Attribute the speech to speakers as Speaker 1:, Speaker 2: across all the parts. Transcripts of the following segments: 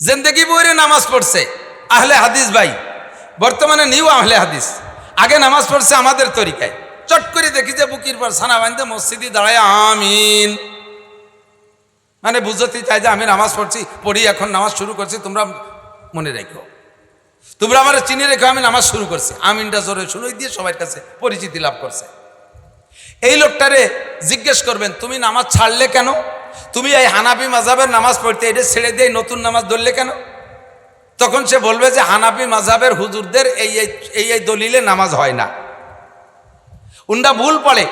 Speaker 1: জেন্দেগি বইরে নামাজ পড়ছে, আহলে হাদিস ভাই। বর্তমানে নিউ আহলে হাদিস। আগে নামাজ পড়ছে আমাদের তরিকায়। চট করে দেখি যে বুকির পর সানা বান্ধে মসজিদে দাঁড়ায়, আমিন। মানে বুঝতে চাই যে আমি নামাজ পড়ছি, পড়ি এখন নামাজ শুরু করছি, তোমরা মনে রেখো। তোমরা আমার চিনি রেখো, আমি নামাজ শুরু করছি। আমিনটা জোরে শুরু দিয়ে সবার কাছে পরিচিতি লাভ করছে। এই লোকটারে জিজ্ঞেস করবেন, তুমি নামাজ ছাড়লে কেন? তুমি এই হানাফি মাজাবের নামাজ পড়তে, এটা ছেড়ে দিয়ে নতুন নামাজ ধরলে কেন? তখন সে বলবে যে হানাফি মাজাবের হুজুরদের এই, এই- এই দলিলে নামাজ হয় না। উন্ডা ভুল পড়ে।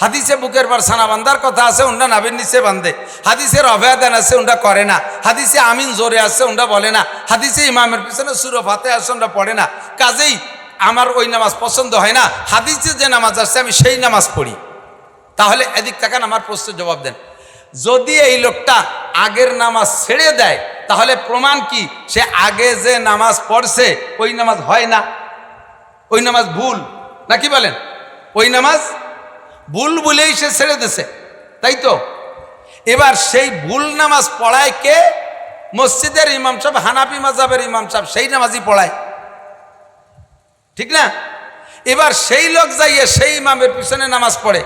Speaker 1: হাদিসে বুকের পর সানা বান্দার কথা আছে উন্ডা নাবির নিচে বান্ধে হাদিসের অভয়াদান আছে উন্ডা করে না। হাদিসে আমিন জোরে আছে উন্ডা বলে না। হাদিসে ইমামের পিছনে সুরো ফাতে আছে উন্ডা পড়ে না। কাজেই আমার ওই নামাজ পছন্দ হয় না। হাদিসে যে নামাজ আসছে, আমি সেই নামাজ পড়ি। তাহলে এদিক তাকান, আমার প্রশ্নের জবাব দেন। যদি এই লোকটা আগের নামাজ ছেড়ে দেয়, তাহলে প্রমাণ কি? সে আগে যে নামাজ পড়ছে, ওই নামাজ হয় না। ওই নামাজ ভুল। নাকি বলেন? ওই নামাজ ভুল বলেই সে ছেড়ে দিছে। তাই তো? এবার সেই ভুল নামাজ পড়ায় কে? মসজিদের ইমাম সাহেব হানাপি মাজাবের ইমাম সাহেব, সেই নামাজই পড়ায়। ঠিক না? এবার সেই লোক যাইয়ে সেই ইমামের পিছনে নামাজ পড়ে।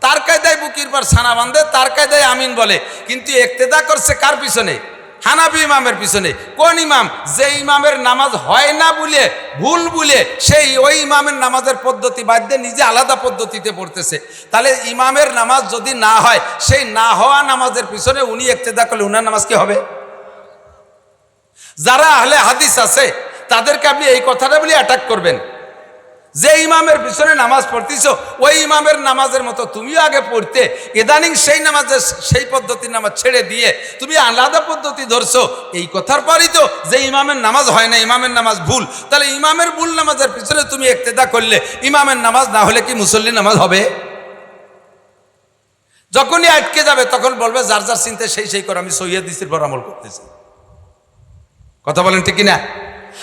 Speaker 1: তার কায়দায় বুকির পর ছানা বান্ধে তার কায়দায় আমিন বলে। কিন্তু একতেদা করছে কার পিছনে? হানাবি ইমামের পিছনে। কোন ইমাম? যে ইমামের নামাজ হয় না বলে, ভুল বলে, সেই ওই ইমামের নামাজের পদ্ধতি বাদ দিয়ে নিজে আলাদা পদ্ধতিতে পড়তেছে। তাহলে ইমামের নামাজ যদি না হয়, সেই না হওয়া নামাজের পিছনে উনি একতেদা করলে উনার নামাজ কি হবে? যারা আহলে হাদিস আছে, তাদেরকে আপনি এই কথাটা বলে অ্যাটাক করবেন। যে ইমামের পিছনে নামাজ পড়তেছ, ওই ইমামের নামাজের মতো তুমিও আগে পড়তে। ইদানিং সেই নামাজের সেই পদ্ধতির নামাজ ছেড়ে দিয়ে তুমি আলাদা পদ্ধতি ধরছো। এই কথার পরই তো যে ইমামের নামাজ হয় না, ইমামের নামাজ ভুল। তাহলে ইমামের ভুল নামাজের পিছনে তুমি একতেদা করলে, ইমামের নামাজ না হলে কি মুসল্লি নামাজ হবে? যখনই আটকে যাবে, তখন বলবে, যার যার চিন্তা সেই সেই করে আমি সৈয়দ দিসির পর আমল করতেছি। কথা বলেন ঠিক না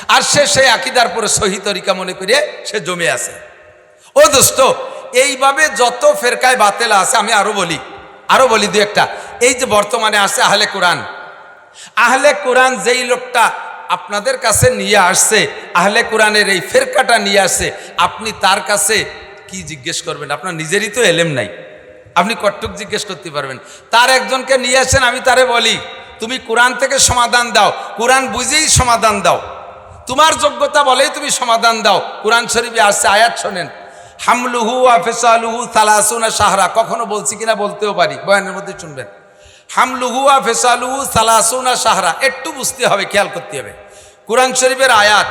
Speaker 1: আর সে সেই আকিদার পরে সহি তরিকা মনে করে সে জমে আছে। ও দোস্ত, এইভাবে যত ফেরকায় বাতেলা আছে, আমি আরও বলি আরও বলি দু একটা। এই যে বর্তমানে আছে আহলে কোরআন। আহলে কোরআন যেই লোকটা আপনাদের কাছে নিয়ে আসছে, আহলে কোরআনের এই ফেরকাটা নিয়ে আসছে, আপনি তার কাছে কি জিজ্ঞেস করবেন? আপনার নিজেরই তো এলেম নাই। আপনি কট্টুক জিজ্ঞেস করতে পারবেন। তার একজনকে নিয়ে আসেন, আমি তারে বলি, তুমি কোরআন থেকে সমাধান দাও। কোরআন বুঝেই সমাধান দাও। তোমার যোগ্যতা বলেই তুমি সমাধান দাও। কোরআন শরীফে আসছে, আয়াত শোনেন। হামলুহু আফেসালুহু সালাসুনা সাহরা কখনো বলছি কিনা বলতেও পারি, বয়ানের মধ্যে শুনবেন। হামলুহু আফেসালুহু সালাসুনা সাহরা একটু বুঝতে হবে, খেয়াল করতে হবে। কোরআন শরীফের আয়াত,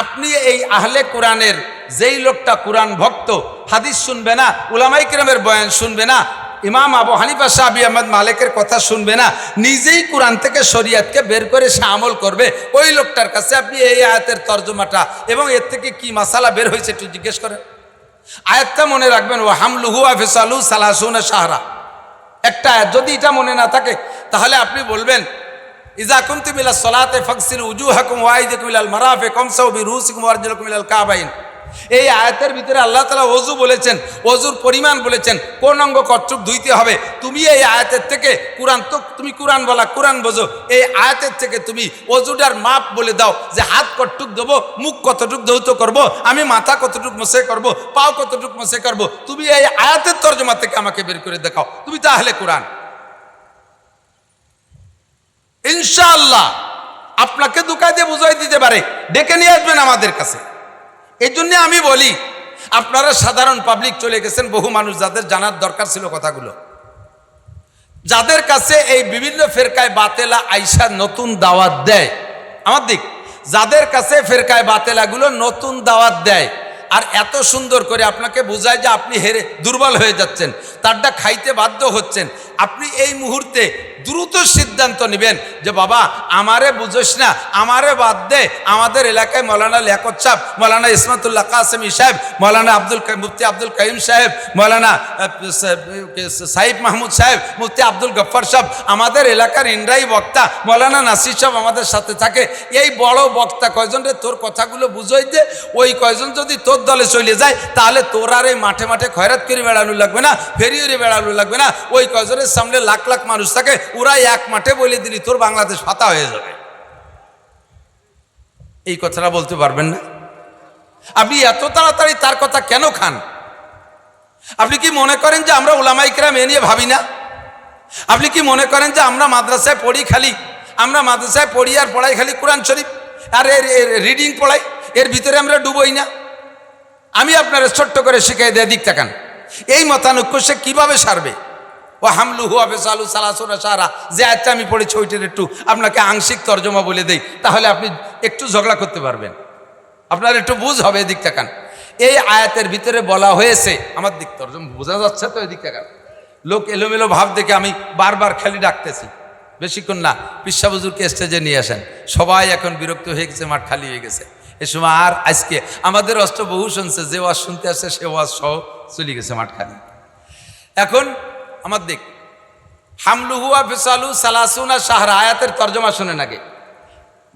Speaker 1: আপনি এই আহলে কোরআনের যেই লোকটা কোরআন ভক্ত, হাদিস শুনবে না উলামাই কিরামের বয়ান শুনবে না ইমাম আবু হানিফা সাহাবি আহমদ মালিকের কথা শুনবে না, নিজেই কোরআন থেকে শরিয়াতকে বের করে সে আমল করবে। ওই লোকটার কাছে আপনি এই আয়াতের তর্জমাটা এবং এর থেকে কি মাসালা বের হয়েছে একটু জিজ্ঞেস করেন। আয়াতটা মনে রাখবেন ও হামলুহু আফেসালু সালাসুন সাহারা একটা আয়াত, যদি এটা মনে না থাকে, তাহলে আপনি বলবেন, ইজা কুনতুম ইলা সলাতে ফাকসিল উজুহাকুম ওয়াইদাকুম ইলাল মারাফে কমসাউ বিরুসিকুম ওয়ারজুলাকুম ইলাল কাবাইন। এই আয়াতের ভিতরে আল্লাহ তালা অজু বলেছেন অজুর পরিমাণ বলেছেন, কোন অঙ্গ কচ্ছপ ধুইতে হবে? তুমি এই আয়াতের থেকে কোরআন তো তুমি কোরআন বলা, কোরআন বোঝো, এই আয়াতের থেকে তুমি অজুটার মাপ বলে দাও যে হাত কতটুক দেবো মুখ কতটুক ধৌত করব, আমি মাথা কতটুক মশে করব, পাও কতটুক মশে করব, তুমি এই আয়াতের তর্জমা থেকে আমাকে বের করে দেখাও, তুমি তাহলে কোরআন। ইনশাআল্লাহ, আপনাকে দুকা দিয়ে বুঝাই দিতে পারে, ডেকে নিয়ে আসবেন আমাদের কাছে। এই জন্য আমি বলি, আপনারা সাধারণ পাবলিক চলে গেছেন, বহু মানুষ যাদের জানার দরকার ছিল কথাগুলো। যাদের কাছে এই বিভিন্ন ফেরকায় বাতেলা আইসা নতুন দাওয়াত দেয়, আমার দিক, যাদের কাছে ফেরকায় বাতেলাগুলো নতুন দাওয়াত দেয় আর এত সুন্দর করে আপনাকে বোঝায় যে আপনি হেরে দুর্বল হয়ে যাচ্ছেন, তারটা খাইতে বাধ্য হচ্ছেন। আপনি এই মুহূর্তে দ্রুত সিদ্ধান্ত নেবেন যে, বাবা, আমারে বুঝোস না, আমারে বাদ দে। আমাদের এলাকায় মৌলানা লিয়াকত সাহেব, মৌলানা ইসমাতুল্লাহ কাসেমি সাহেব, মৌলানা আব্দুল মুফতি আব্দুল কাইম সাহেব, মৌলানা সাহিব মাহমুদ সাহেব, মুফতি আব্দুল গফ্ফার সাহেব, আমাদের এলাকার ইন্দ্রাই বক্তা, মৌলানা নাসির সাহেব আমাদের সাথে থাকে। এই বড় বক্তা কয়জন রে? তোর কথাগুলো বুঝোই দে। ওই কয়জন যদি তোর তোর দলে চলে যায়, তাহলে তোর আর এই মাঠে মাঠে খয়রাত করে বেড়ানো লাগবে না ফেরিয়ে বেড়ানো লাগবে না। ওই কজরের সামনে লাখ লাখ মানুষ থাকে ওরা এক মাঠে বলে দিলি তোর বাংলাদেশ ফাতা হয়ে যাবে। এই কথাটা বলতে পারবেন না? আপনি এত তাড়াতাড়ি তার কথা কেন খান? আপনি কি মনে করেন যে আমরা ওলামাইকরা মেয়ে নিয়ে ভাবি না? আপনি কি মনে করেন যে আমরা মাদ্রাসায় পড়ি খালি, আমরা মাদ্রাসায় পড়ি আর পড়াই খালি কোরআন শরীফ? আর এর রিডিং পড়াই, এর ভিতরে আমরা ডুবোই না? আমি আপনারা ছোট্ট করে শিখাই দেয় দিক তাকান এই মতানৈক্য সে কীভাবে সারবে? ও হামলু হুয়া বেসালু সালাসুরা সারা যে আয়টা আমি পড়েছি ওইটার একটু আপনাকে আংশিক তর্জমা বলে দেই, তাহলে আপনি একটু ঝগড়া করতে পারবেন। আপনার একটু বুঝ হবে এদিক তাকান এই আয়াতের ভিতরে বলা হয়েছে, আমার দিক তর্জমা বোঝা যাচ্ছে তো এদিক তাকান লোক এলোমেলো ভাব দেখে আমি বারবার খালি ডাকতেছি। বেশিক্ষণ না পিসাবুজুরকে স্টেজে নিয়ে আসেন। সবাই এখন বিরক্ত হয়ে গেছে, মাঠ খালি হয়ে গেছে। এ সময় আর আজকে আমাদের অষ্ট বহু শুনছে যে ওয়াজ শুনতে আসছে সে ওয়াজ সহ চলে গেছে মাঠ খালি এখন আমার দিক হামলুহুয়া ফিসালু সালাসুনা সাহারা আয়াতের তর্জমা শুনে নাকি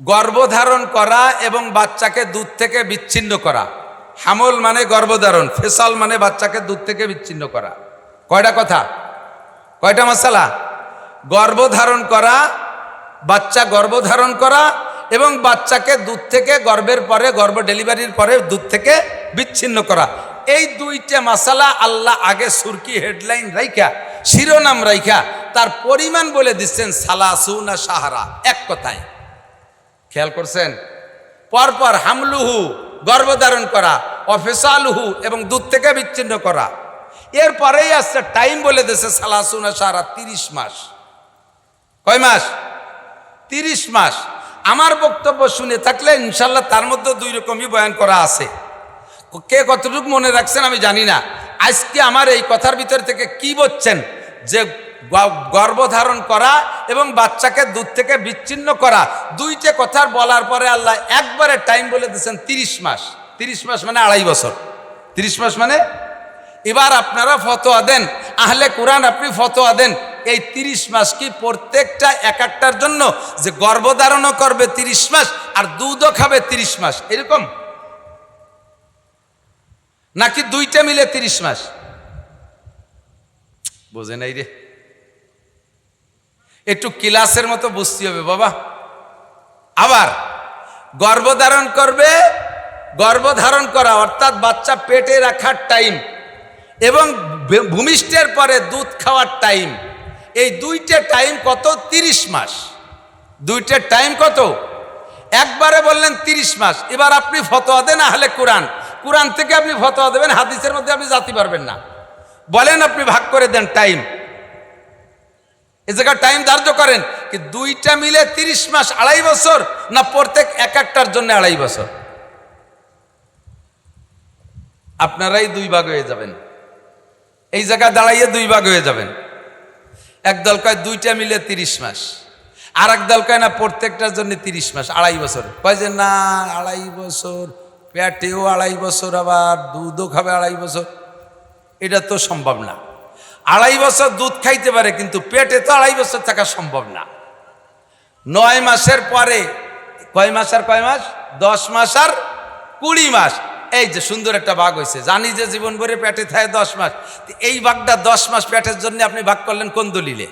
Speaker 1: গর্ভধারণ করা এবং বাচ্চাকে দুধ থেকে বিচ্ছিন্ন করা। হামল মানে গর্ভধারণ, ফেসাল মানে বাচ্চাকে দুধ থেকে বিচ্ছিন্ন করা। কয়টা কথা? কয়টা মশালা? গর্ভধারণ করা, বাচ্চা গর্ভধারণ করা এবং বাচ্চাকে দুধ থেকে গর্বের পরে গর্ভ ডেলিভারির পরে দুধ থেকে বিচ্ছিন্ন করা। এই দুইটা মশালা আল্লাহ আগে সুরকি হেডলাইন রাইখা, শিরোনাম রাইখা, তার পরিমাণ বলে দিচ্ছেন সালাসুনা সাহারা, এক কথায়। খেয়াল করছেন? পরপর হামলুহু গর্ভধারণ করা, অফেসালুহু এবং দুধ থেকে বিচ্ছিন্ন করা। এরপরেই আসছে টাইম বলে দিচ্ছে দিয়েছে সালাসুনা সারা তিরিশ মাস। কয় মাস? তিরিশ মাস। আমার বক্তব্য শুনে থাকলে ইনশাল্লাহ তার মধ্যে দুই রকমই বয়ান করা আছে। কে কতটুকু মনে রাখছেন আমি জানি না। আজকে আমার এই কথার ভিতর থেকে কি বলছেন? যে গর্ভধারণ করা এবং বাচ্চাকে দুধ থেকে বিচ্ছিন্ন করা, দুইটা কথার বলার পরে আল্লাহ একবারে টাইম বলে দিয়েছেন তিরিশ মাস। তিরিশ মাস মানে আড়াই বছর। তিরিশ মাস মানে? এবার আপনারা ফতোয়া দেন। আহলে কোরআন আপনি ফতোয়া দেন। এই তিরিশ মাস কি প্রত্যেকটা এক একটার জন্য যে গর্ভধারণও করবে তিরিশ মাস আর দুধও খাবে তিরিশ মাস, এরকম? নাকি দুইটা মিলে তিরিশ মাস? বোঝে নাই রে। একটু ক্লাসের মতো বুঝতে হবে বাবা। আবার গর্ভধারণ করবে, গর্ভধারণ করা, অর্থাৎ বাচ্চা পেটে রাখার টাইম এবং ভূমিষ্ঠের পরে দুধ খাওয়ার টাইম এই দুইটা টাইম কত? তিরিশ মাস। দুইটা টাইম কত? একবারে বললেন তিরিশ মাস। এবার আপনি ফতোয়া দেন আহলে কোরআন। কোরআন থেকে আপনি ফতোয়া দেবেন, হাদিসের মধ্যে আপনি জাতি পারবেন না। বলেন আপনি, ভাগ করে দেন টাইম। এ জায়গায় টাইম ধার্য করেন, কি দুইটা মিলে তিরিশ মাস আড়াই বছর, না প্রত্যেক এক একটার জন্য আড়াই বছর? আপনারাই দুই ভাগ হয়ে যাবেন। এই জায়গায় দাঁড়াইয়ে দুই ভাগ হয়ে যাবেন। এক দল কয় দুইটা মিলে তিরিশ মাস আর এক দল কয় না প্রত্যেকটার জন্য তিরিশ মাস, আড়াই বছর। কয় যে না, আড়াই বছর, পেটেও আড়াই বছর, আবার দুধও খাবে আড়াই বছর। এটা তো সম্ভব না। আড়াই বছর দুধ খাইতে পারে, কিন্তু পেটে তো আড়াই বছর থাকা সম্ভব না। নয় মাসের পরে, কয় মাস আর কয় মাস? দশ মাস আর কুড়ি মাস। এই যে সুন্দর একটা ভাগ হয়েছে জানি যে জীবন ভরে পেটে থাকে দশ মাস। এই বাঘটা দশ মাস পেটের জন্য আপনি ভাগ করলেন কোন দলিলে?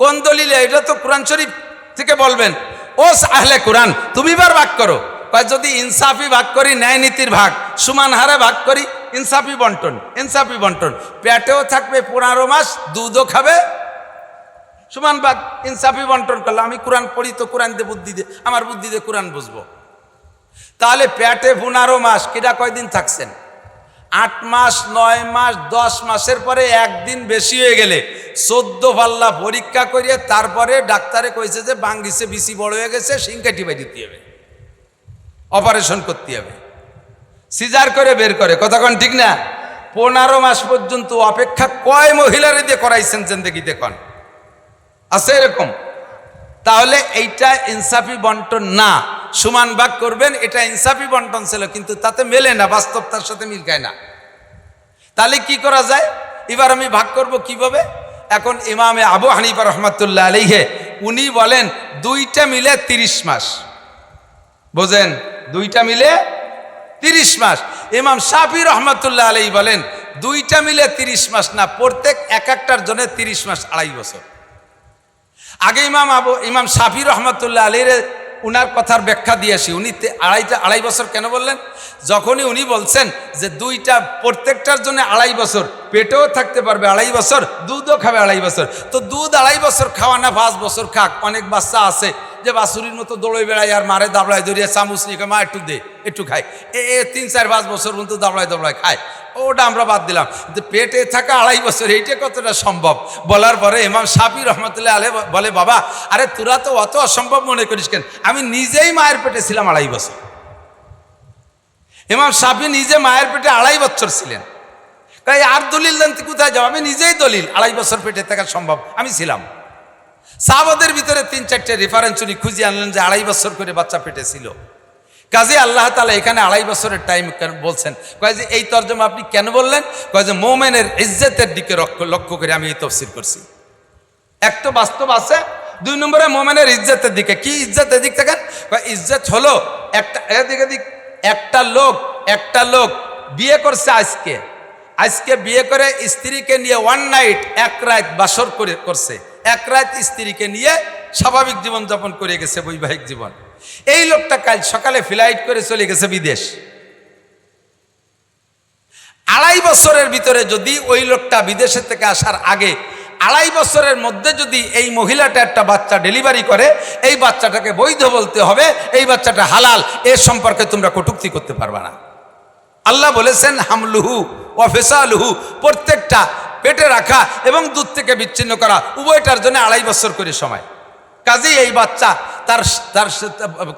Speaker 1: কোন দলিলে? এটা তো কোরআন শরীফ থেকে বলবেন। ও আহলে কোরআন, তুমি বার ভাগ করো। যদি ইনসাফি ভাগ করি, ন্যায় নীতির ভাগ, সমান হারে ভাগ করি, ইনসাফি বন্টন ইনসাফি বন্টন। পেটেও থাকবে পনেরো মাস, দুধও খাবে। সমান ভাগ ইনসাফি বন্টন করলাম আমি কোরআন পড়ি তো কোরআন দিয়ে বুদ্ধি দিয়ে, আমার বুদ্ধি দিয়ে কোরআন বুঝব। তাহলে পেটে পনেরো মাস কিটা কয়দিন থাকছেন? আট মাস, নয় মাস, দশ মাসের পরে একদিন বেশি হয়ে গেলে চোদ্দ পাল্লা পরীক্ষা করিয়ে তারপরে ডাক্তারে কইছে যে বাঙ্গিছে বিসি বড় হয়ে গেছে সিংকাটি বাই দিতে হবে। অপারেশন করতে হবে। সিজার করে বের করে। কতক্ষণ ঠিক না? পনেরো মাস পর্যন্ত অপেক্ষা কয় মহিলারে দিয়ে করাইছেন দেখি দেখুন। আছে এরকম? তাহলে এইটা ইনসাফি বন্টন না। সমান ভাগ করবেন, এটা ইনসাফি বন্টন ছিল, কিন্তু তাতে মেলে না বাস্তবতার সাথে মিল খায় না। তাহলে কি করা যায়? এবার আমি ভাগ করব কীভাবে? এখন ইমামে আবু হানিফা রহমাতুল্লাহ আলিহে উনি বলেন, দুইটা মিলে তিরিশ মাস। বোঝেন? দুইটা মিলে তিরিশ মাস। ইমাম শাফি রহমতুল্লাহ আলাই বলেন, দুইটা মিলে তিরিশ মাস না, প্রত্যেক এক একটার জন্য তিরিশ মাস আড়াই বছর। আগে ইমাম আবু, ইমাম শাফি রহমতুল্লাহ আলীর উনার কথার ব্যাখ্যা দিয়ে আসি। উনি আড়াইটা, আড়াই বছর কেন বললেন? যখনই উনি বলছেন যে দুইটা, প্রত্যেকটার জন্য আড়াই বছর পেটেও থাকতে পারবে, আড়াই বছর দুধও খাবে আড়াই বছর। তো দুধ আড়াই বছর খাওয়া না, পাঁচ বছর খাক। অনেক বাচ্চা আছে যে বাসুরির মতো দৌড়ে বেড়ায় আর মারে দাবড়ায় দৌড়িয়ে চামচ নিয়ে মা, একটু দে, একটু খায়। এ তিন, চার, পাঁচ বছর পর্যন্ত দাবড়ায় দাবড়ায় খায়। ওটা আমরা বাদ দিলাম। যে পেটে থাকা আড়াই বছর, এইটা কতটা সম্ভব? বলার পরে ইমাম সাফি রহমতুল্লাহ আলে বলে, বাবা, আরে তোরা তো অত অসম্ভব মনে করিস কেন? আমি নিজেই মায়ের পেটে ছিলাম আড়াই বছর। ইমাম সাফি নিজে মায়ের পেটে আড়াই বছর ছিলেন। তাই আর দলিল দেন, তুই কোথায় যাও? আমি নিজেই দলিল, আড়াই বছর পেটে থাকা সম্ভব, আমি ছিলাম। সাহাবাদের ভিতরে তিন, চারটে রেফারেন্স উনি খুঁজে আনলেন যে আড়াই বছর করে বাচ্চা পেটে ছিল। কাজে আল্লাহ তালা এখানে আড়াই বছরের টাইম বলছেন? কয় যে, এই তর্জমা আপনি কেন বললেন? কয় যে, মোমেনের ইজ্জতের দিকে লক্ষ্য- করে আমি এই তফসিল করছি। এক তো বাস্তব আছে, দুই নম্বরে মোমেনের ইজ্জতের দিকে। কি ইজ্জতের দিক থেকে কয়, ইজ্জত হলো একটা, এদিকে দিক একটা লোক একটা লোক বিয়ে করছে আজকে আজকে বিয়ে করে স্ত্রীকে নিয়ে ওয়ান নাইট এক রাত বাসর করে করছে। এক রাত স্ত্রীকে নিয়ে স্বাভাবিক জীবন যাপন করে গেছে, বৈবাহিক জীবন। এই লোকটা কাল সকালে ফ্লাইট করে চলে গেছে বিদেশ। আড়াই বছরের ভিতরে যদি ওই লোকটা বিদেশে থেকে আসার আগে, আড়াই বছরের মধ্যে যদি এই মহিলাটা একটা বাচ্চা ডেলিভারি করে, এই বাচ্চাটাকে বৈধ বলতে হবে, এই বাচ্চাটা হালাল, এ সম্পর্কে তোমরা কটুক্তি করতে পারবা না। আল্লাহ বলেছেন, হামলুহু ওয়াফেসালুহু প্রত্যেকটা পেটে রাখা এবং দুধ থেকে বিচ্ছিন্ন করা, উভয়টার জন্য আড়াই বছর করে সময়। কাজেই এই বাচ্চা তার তার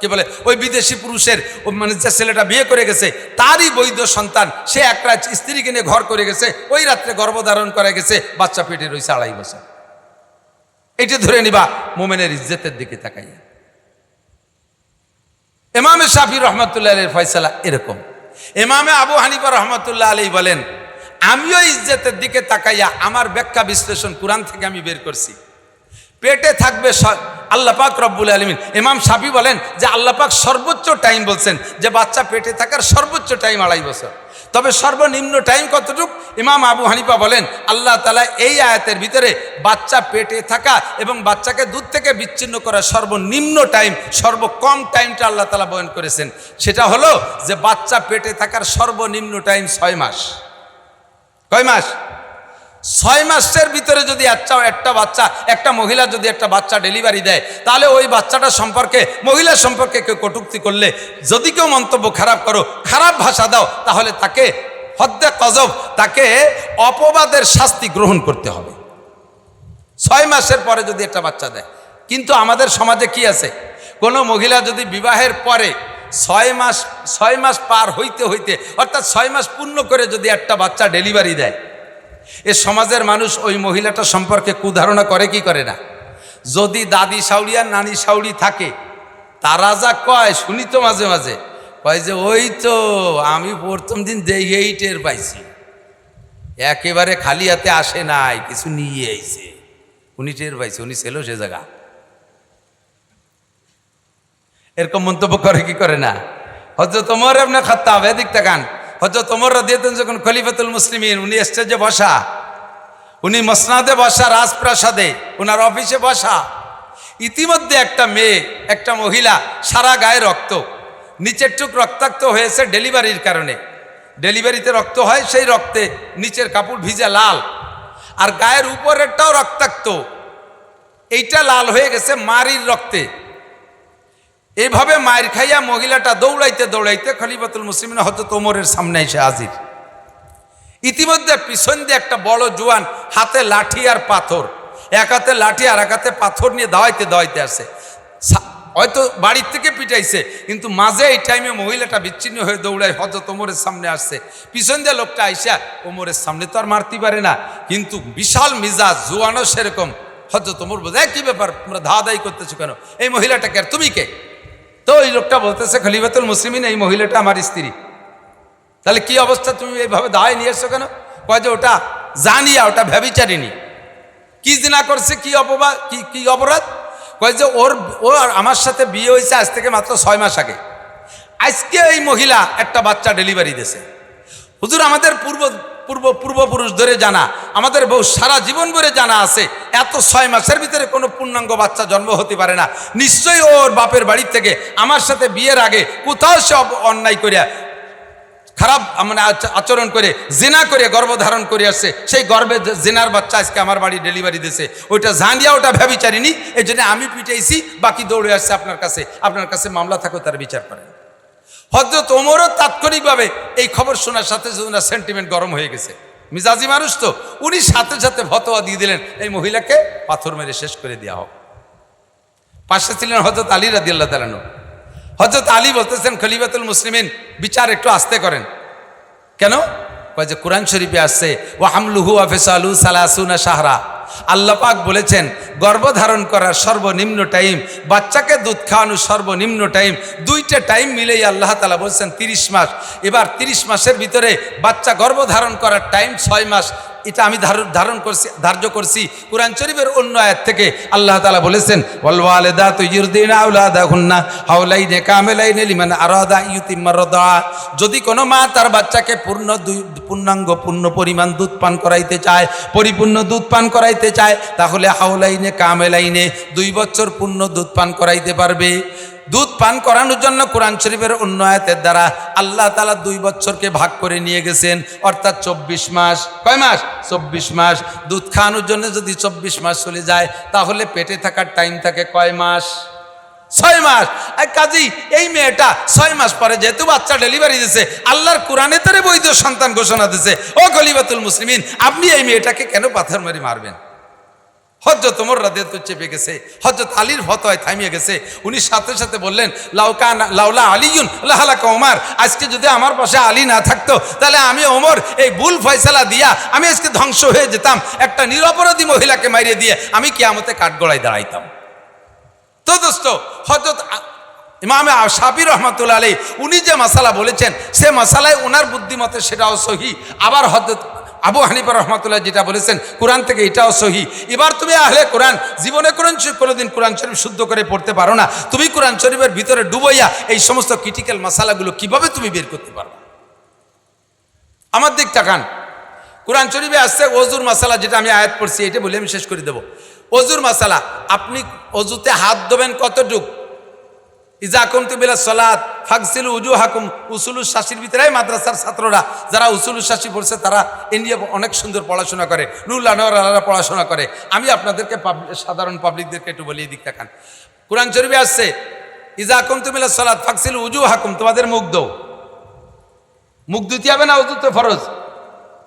Speaker 1: কি বলে, ওই বিদেশি পুরুষের মানে যে ছেলেটা বিয়ে করে গেছে, তারই বৈধ সন্তান, সে এক রাত স্ত্রীকে নিয়ে ঘর করে গেছে, ওই রাত্রে গর্ভধারণ করে গেছে, বাচ্চা পেটে রয়েছে আড়াই বছর। এটা ধরে নিবা, মোমেনের ইজ্জতের দিকে তাকাইয়া। এমামে শাফি রহমতুল্লাহ ফয়সালা এরকম। এমামে আবু হানিফা রহমতুল্লাহ আলী বলেন, আমিও ইজ্জতের দিকে তাকাইয়া আমার ব্যাখ্যা বিশ্লেষণ কোরআন থেকে আমি বের করছি। পেটে থাকবে আল্লাপাক রব্বুল আলমিন। ইমাম সাফি বলেন যে আল্লাপাক সর্বোচ্চ টাইম বলছেন যে, বাচ্চা পেটে থাকার সর্বোচ্চ টাইম আড়াই বছর। তবে সর্বনিম্ন টাইম কতটুক? ইমাম আবু হানিফা বলেন, আল্লাহ তালা এই আয়াতের ভিতরে বাচ্চা পেটে থাকা এবং বাচ্চাকে দুধ থেকে বিচ্ছিন্ন করা সর্বনিম্ন টাইম সর্বকম টাইমটা আল্লাহ তালা বয়ন করেছেন। সেটা হলো যে বাচ্চা পেটে থাকার সর্বনিম্ন টাইম ছয় মাস। কয় মাস? ছয় মাসের ভিতরে যদি একটা একটা বাচ্চা, একটা মহিলা যদি একটা বাচ্চা ডেলিভারি দেয়, তাহলে ওই বাচ্চাটা সম্পর্কে মহিলা সম্পর্কে কেউ কটুক্তি করলে, যদি কেউ মন্তব্য খারাপ করো, খারাপ ভাষা দাও, তাহলে তাকে হদ্দে কজব, তাকে অপবাদের শাস্তি গ্রহণ করতে হবে। ছয় মাসের পরে যদি একটা বাচ্চা দেয়। কিন্তু আমাদের সমাজে কি আছে? কোনো মহিলা যদি বিবাহের পরে ছয় মাস ছয় মাস পার হইতে হইতে, অর্থাৎ ছয় মাস পূর্ণ করে যদি একটা বাচ্চা ডেলিভারি দেয় এ সমাজের মানুষ ওই মহিলাটা সম্পর্কে কুধারণা করে কি করে না? যদি দাদি সাউরি আর নানি সাউরি থাকে, তারা যা কয়, শুনি তো মাঝে মাঝে। কয় যে, ওই তো, আমি প্রথম দিন দেখেই টের পাইছি। একেবারে খালি হাতে আসে নাই, কিছু নিয়ে আইছে। উনি টের পাইছে, উনি ছিল সে জায়গা। এরকম মন্তব্য করে কি করে না? হয়তো তোমার আপনার খাত্তাব এদিক তাকান হয়তো তোমার দিয়েতেন যখন খলিফাতুল মুসলিমিন, উনি স্টেজে বসা। উনি মসনাদে বসা, রাজপ্রাসাদে ওনার অফিসে বসা। ইতিমধ্যে একটা মেয়ে, একটা মহিলা সারা গায়ে রক্ত, নিচের টুক রক্তাক্ত হয়েছে ডেলিভারির কারণে। ডেলিভারিতে রক্ত হয়, সেই রক্তে নিচের কাপড় ভিজে লাল, আর গায়ের উপরেরটাও রক্তাক্ত। এইটা লাল হয়ে গেছে মারির রক্তে। এইভাবে মায়ের খাইয়া মহিলাটা দৌড়াইতে দৌড়াইতে খলিফাতুল মুসলিমিন হয়তো তোমরের সামনে এসে হাজির। ইতিমধ্যে পিছন দিয়ে একটা বড় জোয়ান হাতে লাঠি আর পাথর। এক হাতে লাঠি আর এক হাতে পাথর নিয়ে দাওয়াইতে দাওয়াইতে আসে। হয়তো বাড়ির থেকে পিটাইছে, কিন্তু মাঝে এই টাইমে মহিলাটা বিচ্ছিন্ন হয়ে দৌড়ায় হয়তো তোমরের সামনে আসছে। পিছন দিয়ে লোকটা আইসা ওমরের সামনে তো আর মারতে পারে না, কিন্তু বিশাল মিজাজ জোয়ানও সেরকম। হয়তো তোমর বোঝায় কি ব্যাপার? তোমরা ধাওয়া দায়ী করতেছো কেন? এই মহিলাটাকে আর তুমি কে? তো ওই লোকটা বলতেছে, খলিফাতুল মুসলিমিন, এই মহিলাটা আমার স্ত্রী। তাহলে কি অবস্থা? তুমি এইভাবে দায় নিয়ে এসছো কেন? কয় যে ওটা জানিয়া ওটা ভ্যাবিচারিনি কি জিনা করছে, কি অপবাদ কি কি অপরাধ? কয় যে ওর, ও আমার সাথে বিয়ে হয়েছে আজ থেকে মাত্র ছয় মাস আগে। আজকে এই মহিলা একটা বাচ্চা ডেলিভারি দিয়েছে। হুজুর, আমাদের পূর্ব পূর্ব পূর্বপুরুষ ধরে জানা, আমাদের বউ সারা জীবন ধরে জানা আছে, এত ছয় মাসের ভিতরে কোনো পূর্ণাঙ্গ বাচ্চা জন্ম হতে পারে না। নিশ্চয়ই ওর বাপের বাড়ির থেকে আমার সাথে বিয়ের আগে কোথাও সে অন্যায় করিয়া, খারাপ মানে আচরণ করে, জেনা করে গর্ভধারণ করে আসছে। সেই গর্ভে জেনার বাচ্চা আজকে আমার বাড়ি ডেলিভারি দিয়েছে। ওইটা জানিয়া ওটা ভ্যাবিচারিনি এই জন্য আমি পিটাইছি, বাকি দৌড়ে আসছে আপনার কাছে। আপনার কাছে মামলা থাকো, তার বিচার করেন। হজরত ওমরও তাৎক্ষণিকভাবে এই খবর শোনার সাথে সাথে ওনার সেন্টিমেন্ট গরম হয়ে গেছে। মিজাজি মানুষ তো, উনি সাথে সাথে ভতোয়া দিয়ে দিলেন, এই মহিলাকে পাথর মেরে শেষ করে দেওয়া হোক। পাশে ছিলেন হজরত আলী রাদিয়াল্লাহ তালানু হজরত আলী বলতেছেন, খলিফাতুল মুসলিমিন, বিচার একটু আস্তে করেন। কেন? কয় যে, কোরআন শরীফে আসছে ও হামলুহু আফেসালু সালাসুনা সাহরা আল্লাহ পাক বলেছেন, গর্ভধারণ করার সর্বনিম্ন টাইম বাচ্চাকে দুধ খাওয়ানোর সর্বনিম্ন টাইম দুইটা টাইম মিলেই আল্লাহ তালা বলছেন তিরিশ মাস। এবার তিরিশ মাসের ভিতরে বাচ্চা গর্ভধারণ করার টাইম ছয় মাস এটা আমি ধারণ করছি, ধার্য করছি। কোরআন শরীফের অন্য আয়াত থেকে আল্লাহ তালা বলেছেন যদি কোনো মা তার বাচ্চাকে পূর্ণ পূর্ণাঙ্গ, পূর্ণ পরিমাণ দুধ পান করাইতে চায়, পরিপূর্ণ দুধ পান করাইতে চায়, তাহলে হাওলাইনে কামেলাইনে দুই বছর পূর্ণ দুধ পান করাইতে পারবে। দুধ পান করানোর জন্য কোরআন শরীফের অন্য আয়াতের দ্বারা আল্লাহ তালা দুই বছরকে ভাগ করে নিয়ে গেছেন, অর্থাৎ চব্বিশ মাস। কয় মাস? চব্বিশ মাস। দুধ খাওয়ানোর জন্য যদি চব্বিশ মাস চলে যায়, তাহলে পেটে থাকার টাইম থাকে কয় মাস? ছয় মাস। আর কাজী, এই মেয়েটা ছয় মাস পরে যেহেতু বাচ্চা ডেলিভারি দিছে, আল্লাহর কোরআনে তারে বৈধ সন্তান ঘোষণা দিছে। ও গলিবাতুল মুসলিমিন, আপনি এই মেয়েটাকে কেন পাথর মারি মারবেন? হজরত ওমর রাদিয়াত চেপে গেছে। হজরত আলীর ফতোয় থামিয়ে গেছে। উনি সাথে সাথে বললেন লাউকা লাউলা আলিউন লাহালাকা ওমর, আজকে যদি আমার পাশে আলী না থাকতো, তাহলে আমি ওমর এই ভুল ফয়সালা দিয়া আমি আজকে ধ্বংস হয়ে যেতাম। একটা নিরপরাধী মহিলাকে মারিয়ে দিয়ে আমি কিয়ামতে কাঠগড়ায় দাঁড়াইতাম। তো দোস্ত হজরত ইমামে সাবির রহমতুল্লা আলী উনি যে মশালা বলেছেন, সে মশালায় ওনার বুদ্ধিমতে সেটাও সহি। আবার হজরত আবু হানিফা রহমতুল্লাহ যেটা বলেছেন, কোরআন থেকে এটাও সহি। এবার তুমি আহলে কোরআন, জীবনে কোরআন কোনোদিন কোরআন শরীফ শুদ্ধ করে পড়তে পারো না। তুমি কোরআন শরীফের ভিতরে ডুবইয়া এই সমস্ত ক্রিটিক্যাল মশালাগুলো কীভাবে তুমি বের করতে পারো আমার দিক তাকান। কোরআন শরীফে আসছে অজুর মশালা, যেটা আমি আয়াত পড়ছি, এটা বলে আমি শেষ করে দেবো। অজুর মশালা, আপনি অজুতে হাত দেবেন কতটুক? ইজা কুমতু বিলা সলাত ফাকসিলু উজু হাকুম উসুলু শাসির ভিতরে মাদ্রাসার ছাত্ররা, যারা উসুলু শাসি পড়ছে, তারা ইন্ডিয়া অনেক সুন্দর পড়াশোনা করে, নুরুল আনোয়ারা পড়াশোনা করে। আমি আপনাদেরকে সাধারণ পাবলিকদেরকে একটু বলিয়ে দিক দেখান। কোরআন শরীফে আসছে, ইজা কুমতু বিলা সলাত ফাকসিলু উজু হাকুম তোমাদের মুখ দৌ মুখ ধুতে হবে না, উজু তো ফরজ।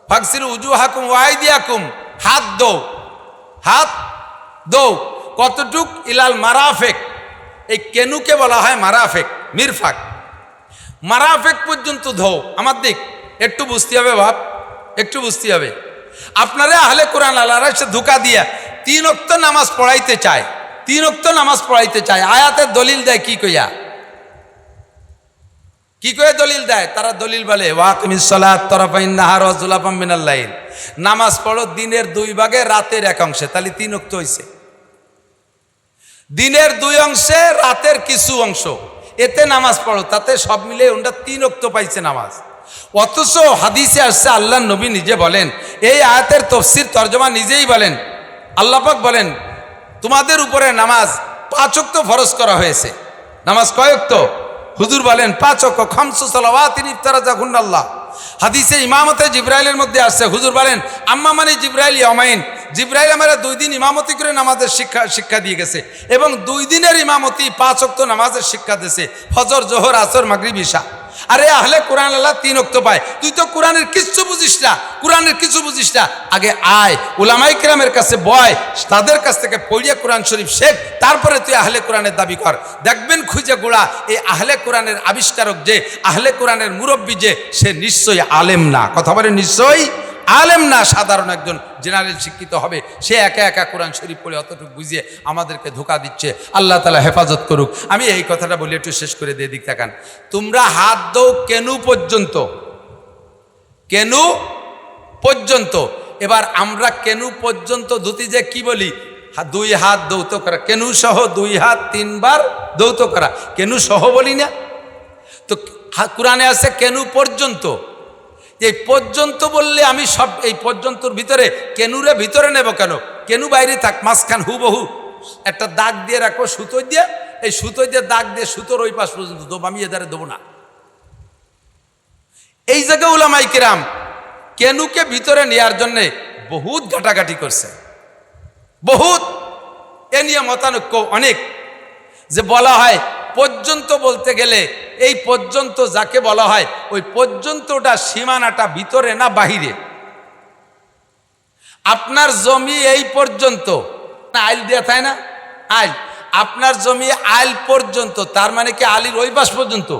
Speaker 1: ফাকসিলু উজু হাকুম ওয়াই দিয়াকুম হাত দৌ হাত দৌ কতটুক ইলাল মারাফেক এই কেনুকে বলা হয় মারাফেক, মিরফাক। মারাফেক পর্যন্ত ধো আমার দিক। একটু বুঝতে হবে বাপ, একটু বুঝতে হবে। আপনারা আহলে কোরআন আল্লাহরা সে ধোকা দিয়া তিন অক্ত নামাজ পড়াইতে চায়, তিন অক্ত নামাজ পড়াইতে চায়। আয়াতের দলিল দেয় কি কইয়া? কি করে দলিল দেয়? তারা দলিল বলে ওয়াকিমিসলাত তরফাইন নাহার ওয়াজুলাফাম মিনাল্লাইল নামাজ পড়ো দিনের দুই ভাগে, রাতের এক অংশে, তাহলে তিন অক্ত হইছে। দিনের দুই অংশে, রাতের কিছু অংশ। এতে নামাজ পড়ো, তাতে সব মিলে ওটা তিন অক্ত পাইছে নামাজ। অথচ হাদিসে আসছে, আল্লাহ নবী নিজে বলেন, এই আয়াতের তফসির তর্জমা নিজেই বলেন। আল্লাপাক বলেন, তোমাদের উপরে নামাজ পাঁচ অক্ত ফরজ করা হয়েছে। নামাজ কয়ক্ত হুজুর বলেন, পাঁচ অক্ষ খামসু সালাওয়াতিন ইফতারা জাকুন আল্লাহ হাদিসে ইমামতে জিব্রাইলের মধ্যে আসছে। হুজুর বলেন, আম্মা মানে জিব্রাইল ইয়ামাইন জিব্রাইল আমরা দুই দিন ইমামতি করে নামাজের শিক্ষা শিক্ষা দিয়ে গেছে এবং দুই দিনের ইমামতি পাঁচ অক্ত নামাজের শিক্ষা দিয়েছে। ফজর, জোহর, আসর, মাগরিব ইশা আরে আহলে কোরআন আল্লাহ তিন অক্ত পায়। তুই তো কোরআনের কিচ্ছু বুঝিস না। কোরআনের কিছু বুঝিস না। আগে আয়। ওলামাই কিরামের কাছে বয়। তাদের কাছ থেকে পড়িয়া কোরআন শরীফ শেখ। তারপরে তুই আহলে কোরআনের দাবি কর। দেখবেন খুঁজে গোড়া এই আহলে কোরআনের আবিষ্কারক যে, আহলে কোরআনের মুরব্বী যে, সে নিশ্চয়ই আলেম না। কথা বলে নিশ্চয়ই? আলেম না, সাধারণ একজন জেনারেল শিক্ষিত হবে। সে একা একা কোরআন শরীফ পড়ে অতটুকু বুঝিয়ে আমাদেরকে ধোকা দিচ্ছে। আল্লাহ তালা হেফাজত করুক। আমি এই কথাটা বলি, একটু শেষ করে দিয়ে দিক তাকান। তোমরা হাত দৌ কেনু পর্যন্ত? কেনু পর্যন্ত? এবার আমরা কেনু পর্যন্ত ধুতি যে কি বলি? দুই হাত দৌত করা। কেনু সহ দুই হাত তিনবার দৌত করা। কেনু সহ বলি না? তো কোরআনে আছে কেনু পর্যন্ত? এই পর্যন্ত বললে আমি সব, এই পর্যন্তর ভিতরে কেনুরে ভিতরে নেব কেন? কেনু বাইরে থাক, মাঝখান হুবহু। একটা দাগ দিয়ে রাখো সুতো দিয়ে। এই সুতো দিয়ে দাগ দিয়ে সুতোর ওই পাশ পর্যন্ত দেবো, আমি এধারে দেবো না। এই জায়গায় উলামাই কিরাম, কেনুকে ভিতরে নেওয়ার জন্যে বহুত ঘাটাঘাটি করছে। বহুত। এ নিয়ে মতানৈক্য অনেক। যে বলা হয় পর্যন্ত বলতে গেলে, এই পর্যন্ত যাকে বলা হয়, ওই পর্যন্তটা সীমানাটা ভিতরে না বাহিরে? আপনার জমি এই পর্যন্ত। না, আইল দেয়া তাই না? আইল। আপনার জমি আইল পর্যন্ত, তার মানে কি আলির ওই পাশ পর্যন্ত?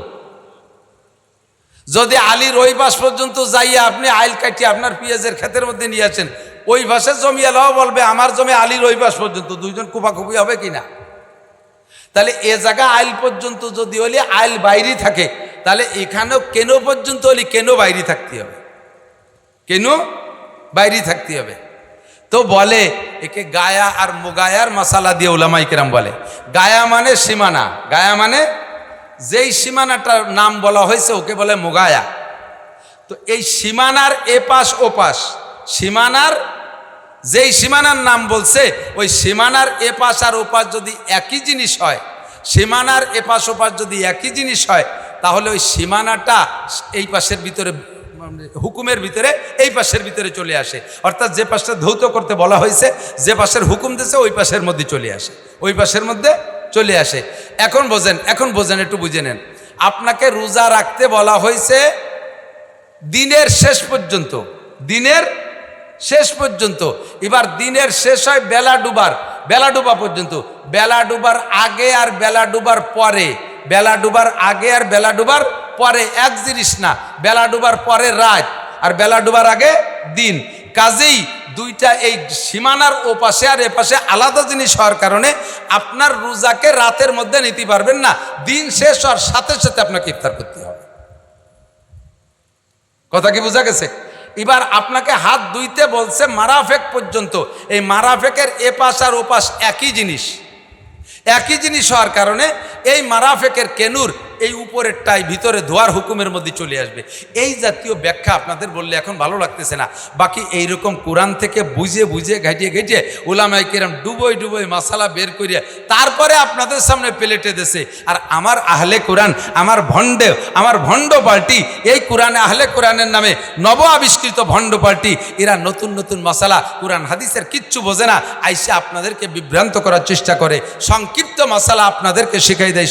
Speaker 1: যদি আলীর ওই পাশ পর্যন্ত যাইয়া আপনি আইল কাটিয়ে আপনার পেঁয়াজের ক্ষেতের মধ্যে নিয়ে আসেন ওই পাশে জমি এলাও বলবে, আমার জমি আলীর ওই পাশ পর্যন্ত। দুইজন কুপাকুপি হবে কিনা? তাহলে এ জায়গা আইল পর্যন্ত যদি হলে আইল বাইরে থাকে, তাহলে এখানেও কেন পর্যন্ত হলে কেন বাইরে থাকতে হবে? কেন বাইরে থাকতে হবে? তো বলে, একে গায়া আর মোগায়ার মশালা দিয়ে ওলামাই কেরাম বলে। গায়া মানে সীমানা। গায়া মানে যেই সীমানাটার নাম বলা হয়েছে, ওকে বলে মোগায়া। তো এই সীমানার এপাশ ওপাশ, সীমানার যেই সীমানার নাম বলছে, ওই সীমানার এপাশ আর ওপাশ যদি একই জিনিস হয়, সীমানার এপাশ ওপাশ যদি একই জিনিস হয়, তাহলে ওই সীমানাটা এই পাশের ভিতরে মানে হুকুমের ভিতরে, এই পাশের ভিতরে চলে আসে। অর্থাৎ যে পাশটা ধৌত করতে বলা হয়েছে, যে পাশের হুকুম দিয়েছে, ওই পাশের মধ্যে চলে আসে। ওই পাশের মধ্যে চলে আসে। এখন বোঝেন এখন বোঝেন, একটু বুঝে নেন। আপনাকে রোজা রাখতে বলা হয়েছে দিনের শেষ পর্যন্ত, দিনের শেষ পর্যন্ত। এবার দিনের শেষ হয় বেলা ডুবার। বেলা ডুবা পর্যন্ত। বেলা ডুবার আগে আর বেলা ডুবার পরে। বেলা ডুবার আগে আর বেলা ডুবার পরে। এক জিনিস না, বেলা ডুবার পরে রাত আর বেলা ডুবার আগে দিন। কাজেই দুইটা এই সীমানার ওপাশে আর এপাশে আলাদা জিনিস হওয়ার কারণে আপনার রোজাকে রাতের মধ্যে নিতে পারবেন না। দিন শেষ হওয়ার সাথে সাথে আপনাকে ইফতার করতে হবে। কথা কি বোঝা গেছে? এবার আপনাকে হাত দুইতে বলছে মারাফেক পর্যন্ত। এই মারাফেকের এপাশ আর ওপাশ একই জিনিস। একই জিনিস হওয়ার কারণে এই মারাফেকের কেনুর এই উপরেরটাই ভিতরে ধোয়ার হুকুমের মধ্যে চলে আসবে। এই জাতীয় ব্যাখ্যা আপনাদের বললে এখন ভালো লাগতেছে না। বাকি এই রকম কোরআন থেকে বুঝে বুঝে, ঘাটিয়ে, ঘেটিয়ে ওলামাই কিরাম ডুবোই ডুবোই মশালা বের করিয়ে তারপরে আপনাদের সামনে প্লেটে দেশে আর আমার আহলে কোরআন, আমার ভণ্ডে, আমার ভণ্ড পার্টি এই কোরআনে, আহলে কোরআনের নামে নব আবিষ্কৃত ভণ্ড পার্টি এরা নতুন নতুন মশালা কোরআন, হাদিসের কিচ্ছু বোঝে না। আইসে আপনাদেরকে বিভ্রান্ত করার চেষ্টা করে। সংক্ষিপ্ত মশালা আপনাদেরকে শিখাই দেয়।